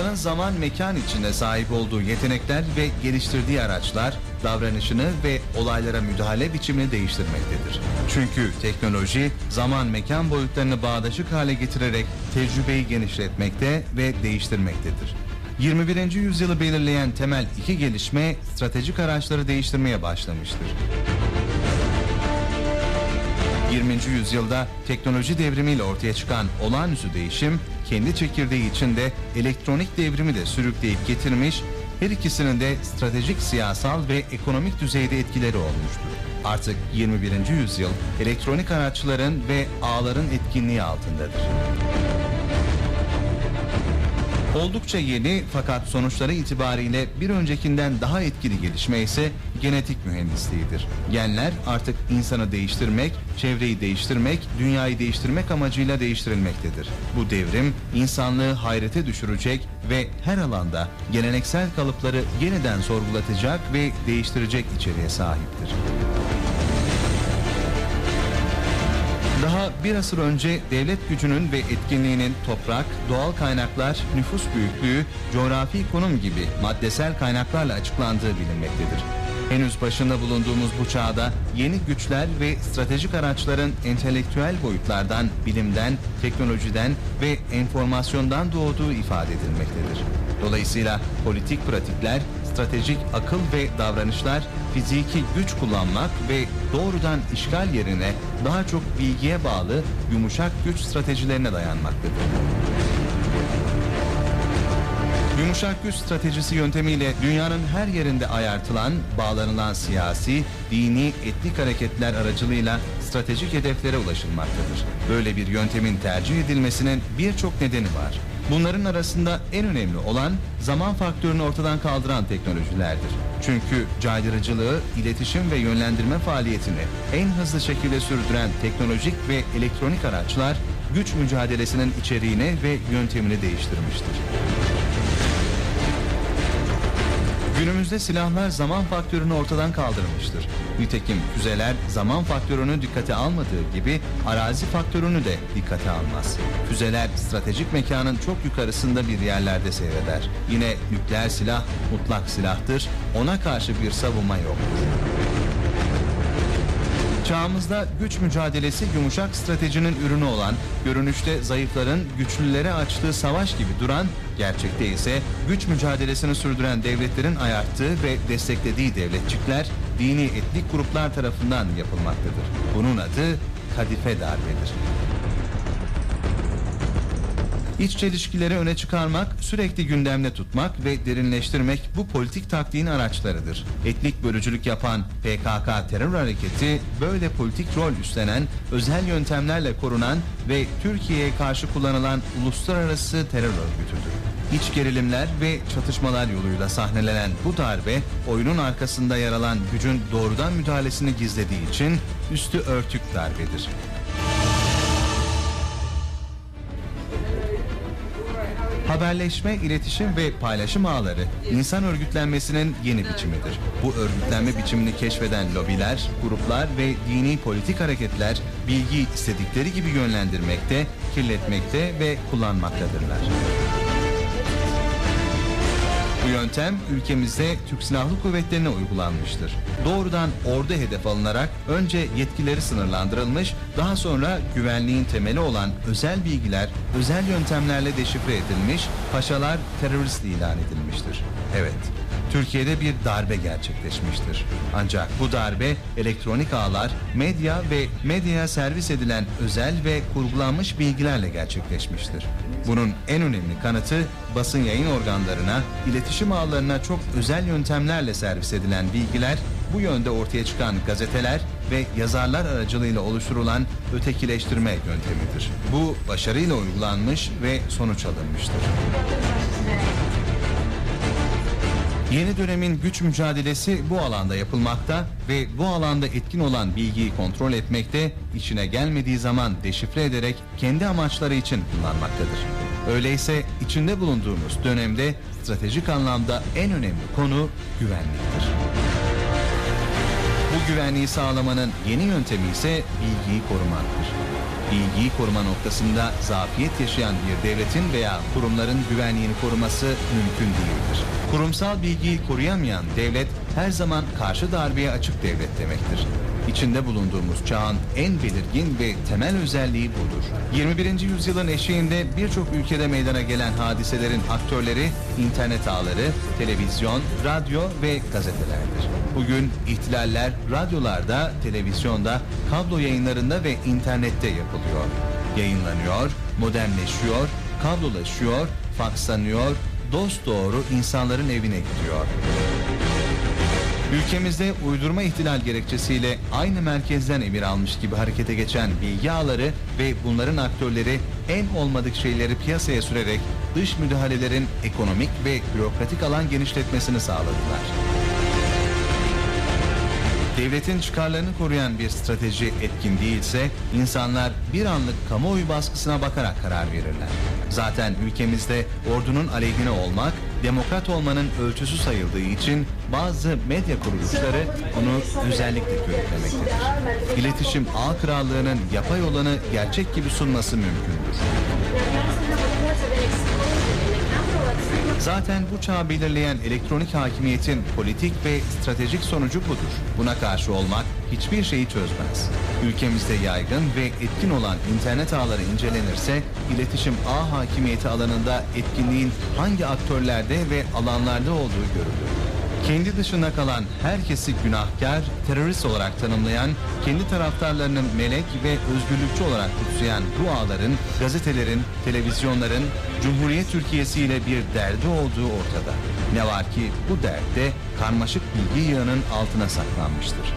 İnsanın zaman mekan içinde sahip olduğu yetenekler ve geliştirdiği araçlar davranışını ve olaylara müdahale biçimini değiştirmektedir. Çünkü teknoloji zaman mekan boyutlarını bağdaşık hale getirerek tecrübeyi genişletmekte ve değiştirmektedir. 21. yüzyılı belirleyen temel iki gelişme stratejik araçları değiştirmeye başlamıştır. 20. yüzyılda teknoloji devrimiyle ortaya çıkan olağanüstü değişim kendi çekirdeği içinde elektronik devrimi de sürükleyip getirmiş, her ikisinin de stratejik, siyasal ve ekonomik düzeyde etkileri olmuştur. Artık 21. yüzyıl elektronik araçların ve ağların etkinliği altındadır. Oldukça yeni fakat sonuçları itibariyle bir öncekinden daha etkili gelişme ise genetik mühendisliğidir. Genler artık insanı değiştirmek, çevreyi değiştirmek, dünyayı değiştirmek amacıyla değiştirilmektedir. Bu devrim insanlığı hayrete düşürecek ve her alanda geleneksel kalıpları yeniden sorgulatacak ve değiştirecek içeriğe sahiptir. Daha bir asır önce devlet gücünün ve etkinliğinin toprak, doğal kaynaklar, nüfus büyüklüğü, coğrafi konum gibi maddesel kaynaklarla açıklandığı bilinmektedir. Henüz başında bulunduğumuz bu çağda yeni güçler ve stratejik araçların entelektüel boyutlardan, bilimden, teknolojiden ve enformasyondan doğduğu ifade edilmektedir. Dolayısıyla politik pratikler, stratejik akıl ve davranışlar fiziki güç kullanmak ve doğrudan işgal yerine daha çok bilgiye bağlı yumuşak güç stratejilerine dayanmaktadır. Yumuşak güç stratejisi yöntemiyle dünyanın her yerinde ayartılan, bağlanılan siyasi, dini, etnik hareketler aracılığıyla stratejik hedeflere ulaşılmaktadır. Böyle bir yöntemin tercih edilmesinin birçok nedeni var. Bunların arasında en önemli olan zaman faktörünü ortadan kaldıran teknolojilerdir. Çünkü caydırıcılığı, iletişim ve yönlendirme faaliyetini en hızlı şekilde sürdüren teknolojik ve elektronik araçlar güç mücadelesinin içeriğini ve yöntemini değiştirmiştir. Günümüzde silahlar zaman faktörünü ortadan kaldırmıştır. Nitekim füzeler zaman faktörünü dikkate almadığı gibi arazi faktörünü de dikkate almaz. Füzeler stratejik mekanın çok yukarısında bir yerlerde seyreder. Yine nükleer silah mutlak silahtır, ona karşı bir savunma yoktur. Çağımızda güç mücadelesi yumuşak stratejinin ürünü olan, görünüşte zayıfların güçlülere açtığı savaş gibi duran, gerçekte ise güç mücadelesini sürdüren devletlerin ayarttığı ve desteklediği devletçikler, dini etnik gruplar tarafından yapılmaktadır. Bunun adı kadife darbedir. İç çelişkileri öne çıkarmak, sürekli gündemde tutmak ve derinleştirmek bu politik taktiğin araçlarıdır. Etnik bölücülük yapan PKK terör hareketi böyle politik rol üstlenen, özel yöntemlerle korunan ve Türkiye'ye karşı kullanılan uluslararası terör örgütüdür. İç gerilimler ve çatışmalar yoluyla sahnelenen bu darbe, oyunun arkasında yer alan gücün doğrudan müdahalesini gizlediği için üstü örtük darbedir. Haberleşme, iletişim ve paylaşım ağları insan örgütlenmesinin yeni biçimidir. Bu örgütlenme biçimini keşfeden lobiler, gruplar ve dini politik hareketler bilgiyi istedikleri gibi yönlendirmekte, kirletmekte ve kullanmaktadırlar. Bu yöntem ülkemizde Türk Silahlı Kuvvetleri'ne uygulanmıştır. Doğrudan ordu hedef alınarak önce yetkileri sınırlandırılmış, daha sonra güvenliğin temeli olan özel bilgiler özel yöntemlerle deşifre edilmiş, paşalar terörist ilan edilmiştir. Evet, Türkiye'de bir darbe gerçekleşmiştir. Ancak bu darbe elektronik ağlar, medya ve medyaya servis edilen özel ve kurgulanmış bilgilerle gerçekleşmiştir. Bunun en önemli kanıtı basın yayın organlarına, iletişim ağlarına çok özel yöntemlerle servis edilen bilgiler, bu yönde ortaya çıkan gazeteler ve yazarlar aracılığıyla oluşturulan ötekileştirme yöntemidir. Bu başarıyla uygulanmış ve sonuç alınmıştır. Yeni dönemin güç mücadelesi bu alanda yapılmakta ve bu alanda etkin olan bilgiyi kontrol etmekte, içine gelmediği zaman deşifre ederek kendi amaçları için kullanmaktadır. Öyleyse içinde bulunduğumuz dönemde stratejik anlamda en önemli konu güvenliktir. Bu güvenliği sağlamanın yeni yöntemi ise bilgiyi korumaktır. Bilgiyi koruma noktasında zafiyet yaşayan bir devletin veya kurumların güvenliğini koruması mümkün değildir. Kurumsal bilgiyi koruyamayan devlet her zaman karşı darbeye açık devlet demektir. İçinde bulunduğumuz çağın en belirgin ve temel özelliği budur. 21. yüzyılın eşiğinde birçok ülkede meydana gelen hadiselerin aktörleri internet ağları, televizyon, radyo ve gazetelerdir. Bugün ihtilaller radyolarda, televizyonda, kablo yayınlarında ve internette yapılıyor. Yayınlanıyor, modernleşiyor, kablolaşıyor, fakslanıyor, dost doğru insanların evine gidiyor. Ülkemizde uydurma ihtilal gerekçesiyle aynı merkezden emir almış gibi harekete geçen bilgi ağları ve bunların aktörleri en olmadık şeyleri piyasaya sürerek dış müdahalelerin ekonomik ve bürokratik alan genişletmesini sağladılar. Devletin çıkarlarını koruyan bir strateji etkin değilse insanlar bir anlık kamuoyu baskısına bakarak karar verirler. Zaten ülkemizde ordunun aleyhine olmak demokrat olmanın ölçüsü sayıldığı için bazı medya kuruluşları bunu özellikle körüklemektedir. İletişim ağ krallığının yapay olanı gerçek gibi sunması mümkündür. Zaten bu çağı belirleyen elektronik hakimiyetin politik ve stratejik sonucu budur. Buna karşı olmak hiçbir şeyi çözmez. Ülkemizde yaygın ve etkin olan internet ağları incelenirse iletişim ağ hakimiyeti alanında etkinliğin hangi aktörlerde ve alanlarda olduğu görülür. Kendi dışında kalan herkesi günahkar, terörist olarak tanımlayan, kendi taraftarlarının melek ve özgürlükçü olarak kutsayan bu ağların, gazetelerin, televizyonların Cumhuriyet Türkiye'si ile bir derdi olduğu ortada. Ne var ki bu dert de karmaşık bilgi yığının altına saklanmıştır.